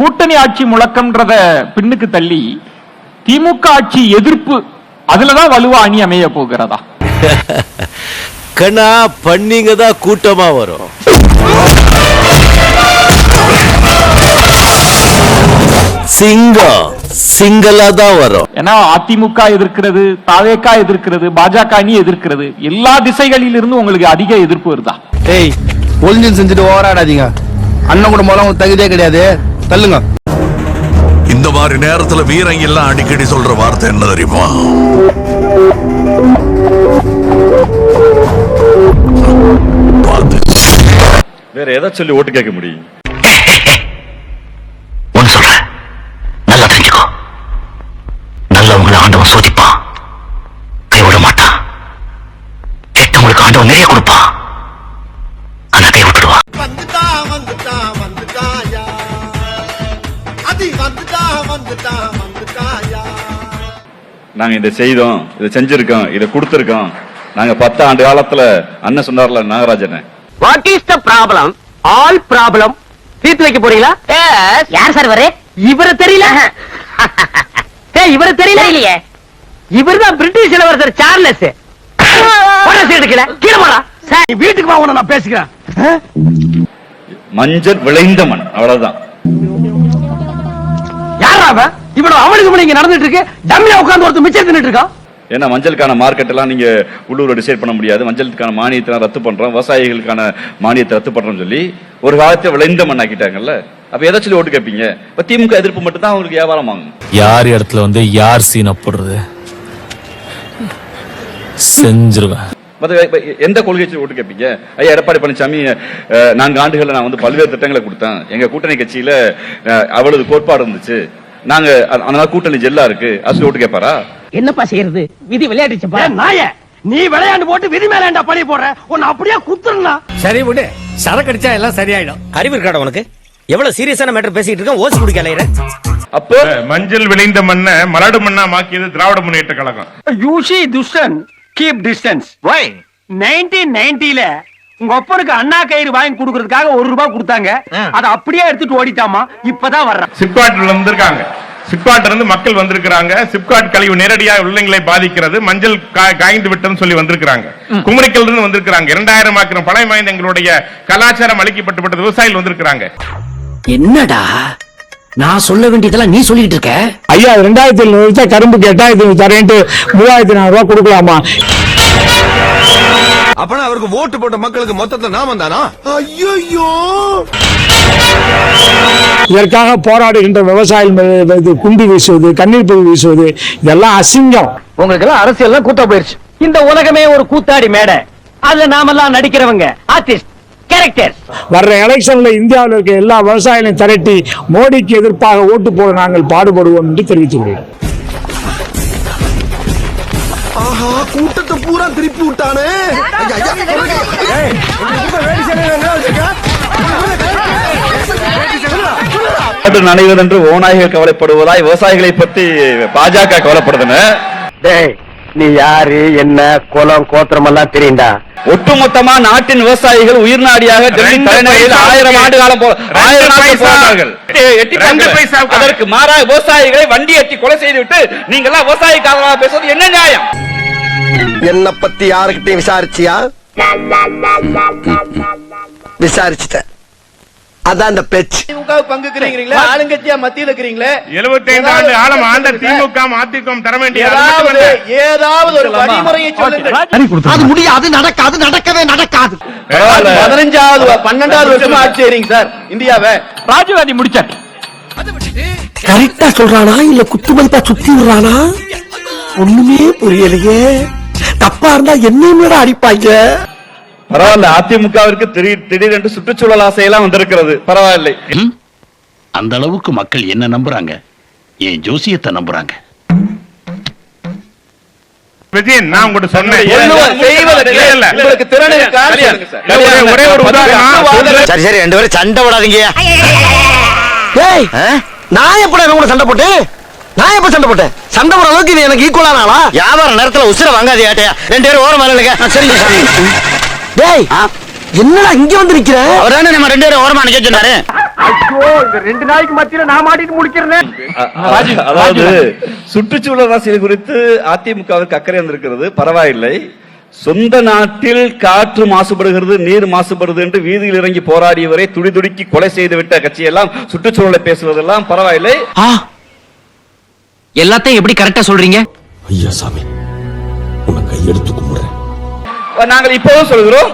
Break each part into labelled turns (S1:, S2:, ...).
S1: கூட்டணி ஆட்சி முழக்கம்ன்றத பின்னுக்கு தள்ளி திமுக ஆட்சி எதிர்ப்பு அதுலதான் வலுவா அணி அமைய போகிறதா?
S2: கண்ணா பண்ணிங்க தான் கூட்டமா வரும். சிங்கம் சிங்களா தான் வரும்.
S1: ஏன்னா அதிமுக எதிர்க்கிறது தாவேக்கா எதிர்க்கிறது பாஜக அணி எதிர்க்கிறது. எல்லா திசைகளில் இருந்து உங்களுக்கு அதிக எதிர்ப்பு வருதா?
S3: ஏய் ஒளிஞ்சல் செஞ்சுட்டு ஓராடாதீங்க அண்ணன் கூட மூலம் தகுதியே கிடையாது. தள்ளுங்க.
S4: இந்த மாதிரி நேரத்துல வீரங்க எல்லாம் அடிக்கடி சொல்ற வார்த்தை என்ன தெரியுமா?
S5: வேற எதை சொல்லி ஓட்டு கேட்க முடியும்?
S6: ஒன்னு சொல்றேன். நல்லா தெரிஞ்சுக்கோ. நல்லவங்களை ஆண்டவன் சோதிப்பான். கைவிட மாட்டான். கெட்டவங்களுக்கு ஆண்டவன் நிறைய கொடுப்பான்.
S5: நாங்க இதை செய்தோம் இதை செஞ்சிருக்கோம் இதை கொடுத்திருக்கோம். நாங்க பத்து ஆண்டு காலத்துல அண்ணன் சொன்னார்ல Nagarajan.
S7: What is the problem all problem தீர்த்து வைக்க போறீங்களா? யார் சார் வரு இவரை தெரியல. ஏய் இவரை தெரியல. இல்லையே இவர் தான் பிரிட்டிஷ் இளவரசர் சார்லஸ் எடுக்கல கீழே. போடா. சார். நீ வீட்டுக்கு வா உன்னை நான் பேசிக்கிறேன்.
S5: மஞ்சள் விளைந்த மண் அவ்வளவுதான்.
S7: யாரா அவன்? இவ்வளவு அவனுக்கு இங்க நடந்துட்டு இருக்கு. டம்மியா உட்கார்ந்து ஒருத்தர் மிச்சம் தின்னுட்டு இருக்கான்
S5: ஏன்னா மஞ்சளுக்கான மார்க்கெட் எல்லாம் நீங்க உள்ளூர்ல டிசைட் பண்ண முடியாது. மஞ்சளுக்கான மானியத்தை ரத்து பண்றோம் விவசாயிகளுக்கான மானியத்தை ரத்து பண்றோம்னு சொல்லி ஒரு காலத்தை விளைந்த மண் ஆக்கிட்டாங்கல்ல அப்ப எதை சொல்லி ஓட்டு கேட்பீங்க? இப்ப திமுக எதிர்ப்பு மட்டும் தான் அவங்களுக்கு வியாபாரம் ஆகும்.
S2: யார் இடத்துல வந்து யார் சீனை போடுறது? செஞ்சிருவேன்.
S5: எந்த கொள்கை ஓட்டு கேட்பீங்க? ஐயா எடப்பாடி பழனிசாமி நான்கு ஆண்டுகள்ல நான் வந்து பல்வேறு திட்டங்களை கொடுத்தேன். எங்க கூட்டணி கட்சியில அவ்வளவு கோட்பாடு இருந்துச்சு. நாங்க அ- அந்த மாதிரி கூட்டணி ஜெல்லா இருக்கு. சொல்லி ஓட்டு கேட்பாரா
S7: என்னப்பா செய்யறது? விதி விளையாடுச்சுப்பா நாய நீ விளையாண்டு போட்டு விதி மேலாண்டா பழி போடுற? உன்னை அப்படியே குத்துறா
S8: சரி விடு. சரக்கு அடிச்சா எல்லாம் சரியாயிடும்.
S6: அறிவு இருக்காடா உனக்கு? எவ்வளவு சீரியஸான மேட்டர் பேசிட்டு இருக்க? ஓசி குடிக்க அலையிற.
S5: அப்போ?
S9: மஞ்சள் விளைந்த மண்ணை மலடு மண்ணா மாக்கியது திராவிட முன்னேற்ற கழகம்.
S7: யூஷி துஷன் கீப் டிஸ்டன்ஸ் வை நைன்டீன் நைன்டில உங்க ஒப்பனுக்கு அண்ணா கயிறு வாங்கி கொடுக்கறதுக்காக ஒரு ரூபாய் கொடுத்தாங்க. அதை அப்படியே எடுத்துட்டு ஓடிட்டாமா இப்பதான் வர்றான்.
S9: சிப்காட்ல வந்திருக்காங்க. சிப்காட்ல இருந்து மக்கள் வந்திருக்கிறாங்க. சிப்காட் கழிவு நேரடியாக உள்ளங்களை பாதிக்கிறது. மஞ்சள் காய்ந்து விட்டதுன்னு சொல்லி வந்திருக்கிறாங்க. குமரிக்கல் இருந்து வந்திருக்கிறாங்க. இரண்டாயிரம் ஆக்கிரம் பழைய வாய்ந்த எங்களுடைய கலாச்சாரம் அளிக்கப்பட்டு விவசாயிகள் வந்திருக்கிறாங்க.
S8: என்னடா? நான் சொல்ல வேண்டியதெல்லாம் நீ சொல்லிட்டு இருக்க?
S3: ஐயா ரெண்டாயிரத்தி எழுநூறு கரும்பு கேட்டா இது தரேன்ட்டு மூவாயிரத்தி நானூறு ரூபாய் கொடுக்கலாமா?
S10: அப்பனா அவருக்கு ஓட்டு போட்ட மக்களுக்கு மொத்தத்துல நாம தானா ஐயோ
S3: இதற்காக போராடுகின்ற விவசாயிகள் குண்டு வீசுவது கண்ணீர் பொடி வீசுவது இதெல்லாம் அசிங்கம்.
S7: உங்களுக்கு எல்லாம் அரசியல் கூத்தா போயிருச்சு. இந்த உலகமே ஒரு கூத்தாடி மேடை. அதுல நாமெல்லாம் நடிக்கிறவங்க ஆர்டிஸ்ட் கேரக்டர்
S3: வர்ற எலெக்ஷன்ல இந்தியாவில் இருக்க எல்லா விவசாயிகளையும் திரட்டி மோடிக்கு எதிர்ப்பாக ஓட்டு போட நாங்கள் பாடுபடுவோம் என்று தெரிவித்துள்ளேன்
S10: ஆஹா கூட்டத்தை பூரா திருப்பி விட்டானே?
S5: நனைவதென்று ஓநாய்கள் கவலைப்படுவதாய் விவசாயிகளை பத்தி பாஜக கவலைப்படுதுன்னு.
S7: டேய் நீ யாரு என்ன குலம் கோத்திரம் எல்லாம் தெரியுண்டா?
S5: ஒட்டுமொத்தமா நாட்டின் விவசாயிகள் உயிர் நாடியாக டெல்லி தலைநகரில் ஆயிரம் ஆண்டு காலம் அதற்கு மாறாக விவசாயிகளை வண்டி எட்டி கொலை செய்துவிட்டு நீங்க எல்லாம் விவசாயிக்காக பேசுவது என்ன நியாயம்?
S10: என்ன பத்தி யாருக்கிட்டையும் விசாரிச்சியா? விசாரிச்சுட்டேன். அதான் இந்த பேச்சு
S7: பங்குக்கிறீங்களா? ஆளுங்கட்சியா மத்தியில இருக்கிறீங்களே?
S9: 75 ஆண்டு ஆழம் ஆண்ட திமுக அதிமுக தர வேண்டிய அது மட்டுமல்ல.
S7: ஏதாவது ஒரு வழிமுறையை சொல்லுங்க
S10: அது முடியாது நடக்காது நடக்கவே நடக்காது.
S7: பதினஞ்சாவது பன்னெண்டாவது வருஷமா ஆட்சி செய்றீங்க சார். இந்தியாவை.
S1: ராஜீவ்காந்தி முடிச்சார்.
S8: கரெக்டா சொல்றானா? இல்ல குத்து மதிப்பா சுத்தி விடுறானா? ஒண்ணுமே புரியலையே. தப்பா இருந்தா என்ன அடிப்பாங்க?
S5: பரவாயில்ல அதிமுகவிற்கு திடீர் திடீரென்று சுற்றுச்சூழல் ஆசையெல்லாம் வந்திருக்கிறது. பரவாயில்லை.
S6: அந்த அளவுக்கு மக்கள் என்ன நம்புறாங்க? என் ஜோசியத்தை நம்புறாங்க.
S9: விஜயன் நான் உங்கள்கிட்ட சொன்னேன்.
S5: சார்.
S9: ஒரே- ஒரே ஒரு உதாரணம்.
S6: சரி சரி ரெண்டு பேரும் சண்டை விடாதீங்க
S10: ஏய் நான் எப்படா சண்டை போட்டு நான் எப்ப சண்டை போட்டேன் சண்டை போட அளவுக்கு இது எனக்கு ஈக்குவலான ஆளா?
S6: வியாபார நேரத்துல உசுர வாங்காதே ஆட்டையா ரெண்டு பேரும் ஓரமா இல்லைங்க
S10: சரிங்க டேய் என்னடா இங்க வந்து நிக்கிற
S6: அவர் தானே நம்ம ரெண்டு பேரும் ஓரமா நிக்க சொன்னாரு.
S7: ஐயோ இந்த ரெண்டு நாளைக்கு மத்தியில நான் மாட்டிட்டு முடிக்கிறேன்.
S5: அதாவது சுற்றுச்சூழல் அரசியல் குறித்து அதிமுகவிற்கு அக்கறை வந்திருக்கிறது. பரவாயில்லை. சொந்த நாட்டில் காற்று மாசுபடுகிறது நீர் மாசுபடுது என்று வீதியில் இறங்கி போராடியவரை துடிதுடிக்கி கொலை செய்து விட்ட கட்சியெல்லாம் சுற்றுச்சூழலை பேசுவதெல்லாம் பரவாயில்லை.
S8: எல்லாத்தையும் எப்படி கரெக்டா சொல்றீங்க?
S2: ஐயா சாமி உன்னை கையெடுத்து கும்பிடுறேன்.
S5: நாங்கள் இப்போதும் சொல்கிறோம்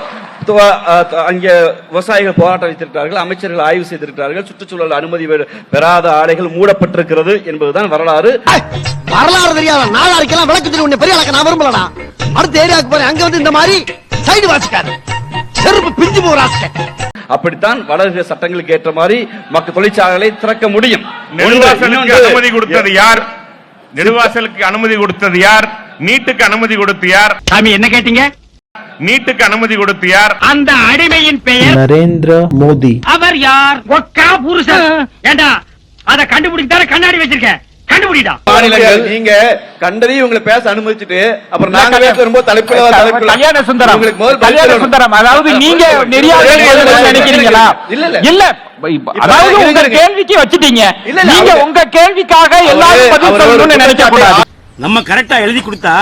S5: அங்கே விவசாயிகள் போராட்டம் வைத்திருக்கிறார்கள் அமைச்சர்கள் ஆய்வு செய்திருக்கிறார்கள் சுற்றுச்சூழல் அனுமதி பெறாத ஆலைகள் மூடப்பட்டிருக்கிறது என்பதுதான் வரலாறு.
S10: வரலாறு தெரியாத நாளாரிக்கெல்லாம் விளக்கு தெரியும் உன்னை பெரிய ஆளாக்க நான் விரும்பலடா. அடுத்த ஏரியாவுக்கு போறேன் அங்க வந்து இந்த மாதிரி சைடு வாசிக்காரு செருப்பு பிஞ்சு போறாஸ்க
S5: அப்படித்தான் வளர்கிற சட்டங்களுக்கு ஏற்ற மாதிரி மக்கள் தொழிற்சாலைகளை திறக்க முடியும்.
S9: அனுமதி கொடுத்தது யார்? நெடுவாசலுக்கு அனுமதி கொடுத்தது யார்? நீட்டுக்கு அனுமதி கொடுத்து யார்?
S7: சாமி என்ன கேட்டீங்க?
S9: நீட்டுக்கு அனுமதி கொடுத்து யார்?
S7: அந்த அடிமையின் பெயர்
S2: நரேந்திர மோடி
S7: அவர் யார்? ஒக்கா புருஷன். ஏண்டா அத கண்டுபிடிக்க கண்ணாடி வச்சிருக்கேன்
S5: நீங்க கண்டதையும் உங்களை பேச அனுமதிச்சுட்டு அப்புறம் நாங்க பேச வரும்போது தலைப்புல
S1: கல்யாண சுந்தரம். கல்யாண. சுந்தரம். அதாவது நீங்க நினைக்கிறீங்களா?
S5: இல்ல இல்ல
S1: அதாவது உங்க. கேள்விக்கு வச்சுட்டீங்க. நீங்க உங்க கேள்விக்காக எல்லாரும் பதில் சொல்லணும்னு நினைக்க கூடாது.
S8: நம்ம கரெக்டா எழுதி கொடுத்தா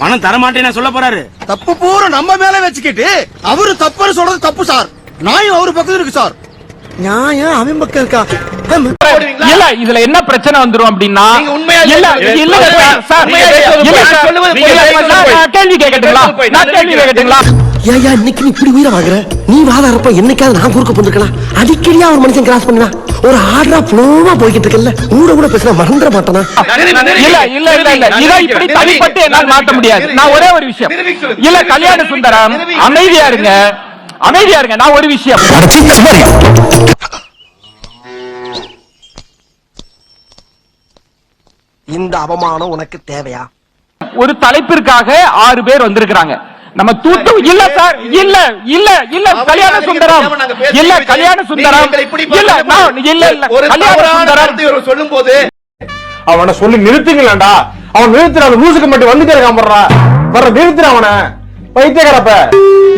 S8: பணம் தர மாட்டேன்னு சொல்ல போறாரு.
S10: தப்பு பூரா நம்ம மேல வச்சுக்கிட்டு அவரு தப்புன்னு சொல்றது தப்பு சார். நாயும் அவரு பக்கத்துல இருக்கு சார். நியாயம் அவன் பக்கம் இருக்கா
S1: இல்ல இதுல என்ன பிரச்சனை வந்துரும் அப்படின்னா இல்ல இல்ல. சார், கேள்வி கேட்கட்டுங்களா. நான் கேள்வி கேட்கட்டுங்களா
S10: ஏயா இன்னைக்கு நீ இப்படி உயிரை வாங்குற நீ வாதாரப்ப என்னைக்காவது நான் குறுக்க போட்டுருக்கலாம் அடிக்கடியா ஒரு மனுஷன் கிராஸ் பண்ணுவேன் ஒரு ஆர்டரா ஃப்ளோவா போய்கிட்டு இருக்கல கூட கூட பேசினா மறந்துட மாட்டானா
S1: இல்ல இல்ல இல்ல இல்ல இதை இப்படி தனிப்பட்டு என்னால் மாத்த முடியாது நான் ஒரே ஒரு விஷயம் இல்ல கல்யாண சுந்தரம் அமைதியா இருங்க அமைதியா இருங்க நான் ஒரு விஷயம்.
S10: இந்த அவமானம் உனக்கு தேவையா?
S1: ஒரு தலைப்பிற்காக ஆறு பேர் வந்திருக்கிறாங்க. நம்ம தூத்து இல்ல சார் இல்ல இல்ல இல்ல கல்யாண சுந்தரம். இல்ல கல்யாண சுந்தரம். இல்ல நான் இல்ல இல்ல கல்யாண சுந்தரம்.
S5: சொல்லும் போது
S3: அவனை சொல்லி நிறுத்துங்களேன்டா. அவன் நிறுத்துற அந்த மூசுக்கு மட்டும் வந்துட்டே இருக்கான் போடுறா வர நிறுத்துற அவனை. பைத்தியக்காரப்ப.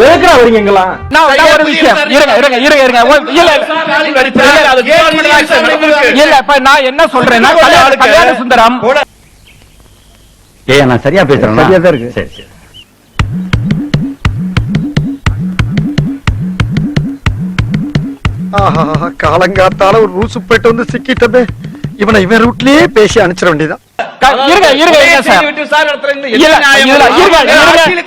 S3: எதுக்குறா வரீங்க
S1: நான் ஒரு விஷயம். இருங்க இருங்க இருங்க இருங்க. இல்ல இல்ல. நான் என்ன சொல்றேன்னா கல்யாண சுந்தரம்.
S7: ஏய் நான் சரியா பேசுறேன் சரியா தான் இருக்கு. சரி சரி.
S10: காலங்காத்தால ஒரு ரூசு போயிட்டு வந்து சிக்கிட்டமே இவனை இவன் ரூட்லயே பேசி அனுப்பிச்சிட வேண்டியதான்
S1: இருங்க இருங்க இருங்க சார். இல்ல இதுல இருங்க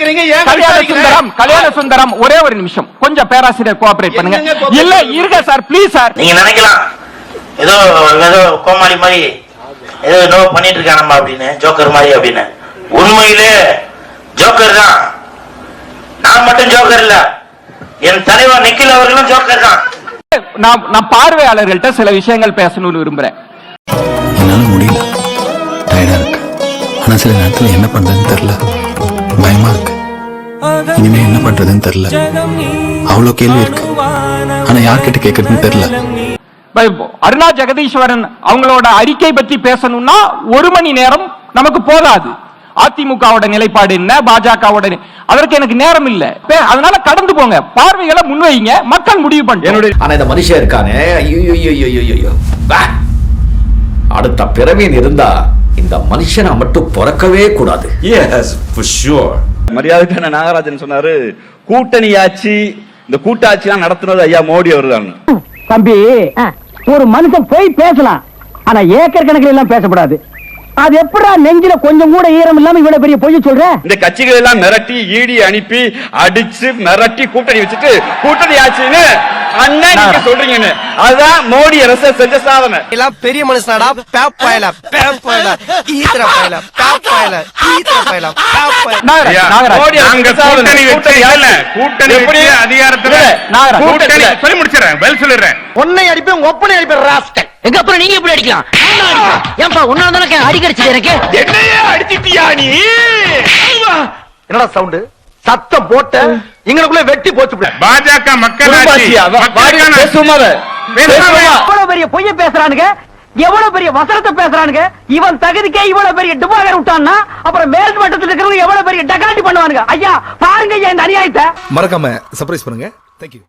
S1: இருங்க. கல்யாண சுந்தரம் கல்யாண சுந்தரம் ஒரே ஒரு நிமிஷம். கொஞ்சம் பேராசிரியர் கோஆபரேட் பண்ணுங்க. இல்ல இருங்க சார் ப்ளீஸ் சார்.
S11: நீங்க நினைக்கலாம். ஏதோ ஏதோ கோமாளி மாதிரி ஏதோ ஏதோ பண்ணிட்டு இருக்கான் நம்ம அப்படின்னு ஜோக்கர் மாதிரி அப்படின்னு. உண்மையிலே ஜோக்கர் தான். நான் மட்டும் ஜோக்கர் இல்ல. என் தலைவர் நிக்கில் அவர்களும் ஜோக்கர் தான்.
S1: நான் நான் பார்வையாளர்கள்ட்ட சில விஷயங்கள் பேசணும்னு விரும்புறேன்.
S2: என்னால முடியல. ஆனா சில நேரத்துல என்ன பண்றதுன்னு தெரியல. பயமா இருக்கு. இனிமே என்ன பண்றதுன்னு தெரியல. அவ்வளவு கேள்வி இருக்கு. ஆனா யார்கிட்ட கேக்குறதுன்னு தெரியல.
S1: ப- அருணா ஜெகதீஸ்வரன் அவங்களோட அறிக்கை பற்றி பேசணும்னா ஒரு மணி நேரம் நமக்கு போதாது. அதிமுகவோட நிலைப்பாடு என்ன? பாஜகவோட அதற்கு எனக்கு நேரம் இல்ல. பே- அதனால கடந்து போங்க. பார்வைகளை முன்வைங்க. மக்கள் முடிவு பண்ண
S8: ஆனா இந்த மனுஷன் இருக்கானே. ஐயோ அடுத்த பிறவின் இருந்தா இந்த மனுஷனை மட்டும் பிறக்கவே கூடாது. எஸ் ஷூர்
S5: மரியாதைக்கான நாகராஜன் சொன்னாரு கூட்டணி ஆட்சி இந்த கூட்டாட்சி நடத்துனது ஐயா மோடி அவர்தான்
S7: தம்பி ஒரு மனுஷன் போய் பேசலாம் ஆனா ஏக்கர் கணக்கில் எல்லாம் பேசக்கூடாது அது எப்படா நெஞ்சில கொஞ்சம் கூட ஈரம் இல்லாம இவ்வளவு பெரிய பொய் சொல்ற?
S5: இந்த கட்சிகள் எல்லாம் மிரட்டி ஈடி அனுப்பி அடிச்சு மிரட்டி கூட்டணி வச்சுட்டு கூட்டணி ஆட்சின்னு அண்ணன் நீங்க சொல்றீங்கன்னு. அதுதான் மோடி அரசு செஞ்ச சாதனை.
S10: எல்லாம் பெரிய மனுஷனாடா பேப்பாயல பேப்பாயல ஈத்திர பாயல ஈத்திர பாயல
S5: மோடி.
S9: கூட்டணி வச்சு
S5: கூட்டணி எப்படி?
S9: அதிகாரத்துல கூட்டணி சொல்லி முடிச்சிடறேன் பதில் சொல்லிடுறேன்.
S10: ஒன்னை அடிப்பேன் ஒப்பனை அடிப்பேன் ராஸ்கல்.
S7: எங்க அப்புறம் நீங்க எப்படி அடிக்கலாம்? ஏன்பா உன்னால தானே அடிக்கடிச்சு எனக்கு?
S5: என்னையே அடிச்சிட்டியா நீ?
S10: என்னடா சவுண்ட் சத்தம் போட்ட எங்களுக்குள்ள வெட்டி போச்சு
S9: பாஜக மக்கள்?
S7: எவ்வளவு பெரிய பொய்ய பேசுறானுங்க? எவ்வளவு பெரிய வசனத்தை பேசுறானுங்க? இவன் தகுதிக்கே இவ்வளவு பெரிய டுபாகர் விட்டான்னா அப்புறம் மேல் மட்டத்தில் இருக்கிறவங்க எவ்வளவு பெரிய டகாட்டி பண்ணுவானுங்க? ஐயா பாருங்க ஐயா இந்த அநியாயத்தை.
S2: மறக்காம சர்ப்ரைஸ் பண்ணுங்க. தேங்க்யூ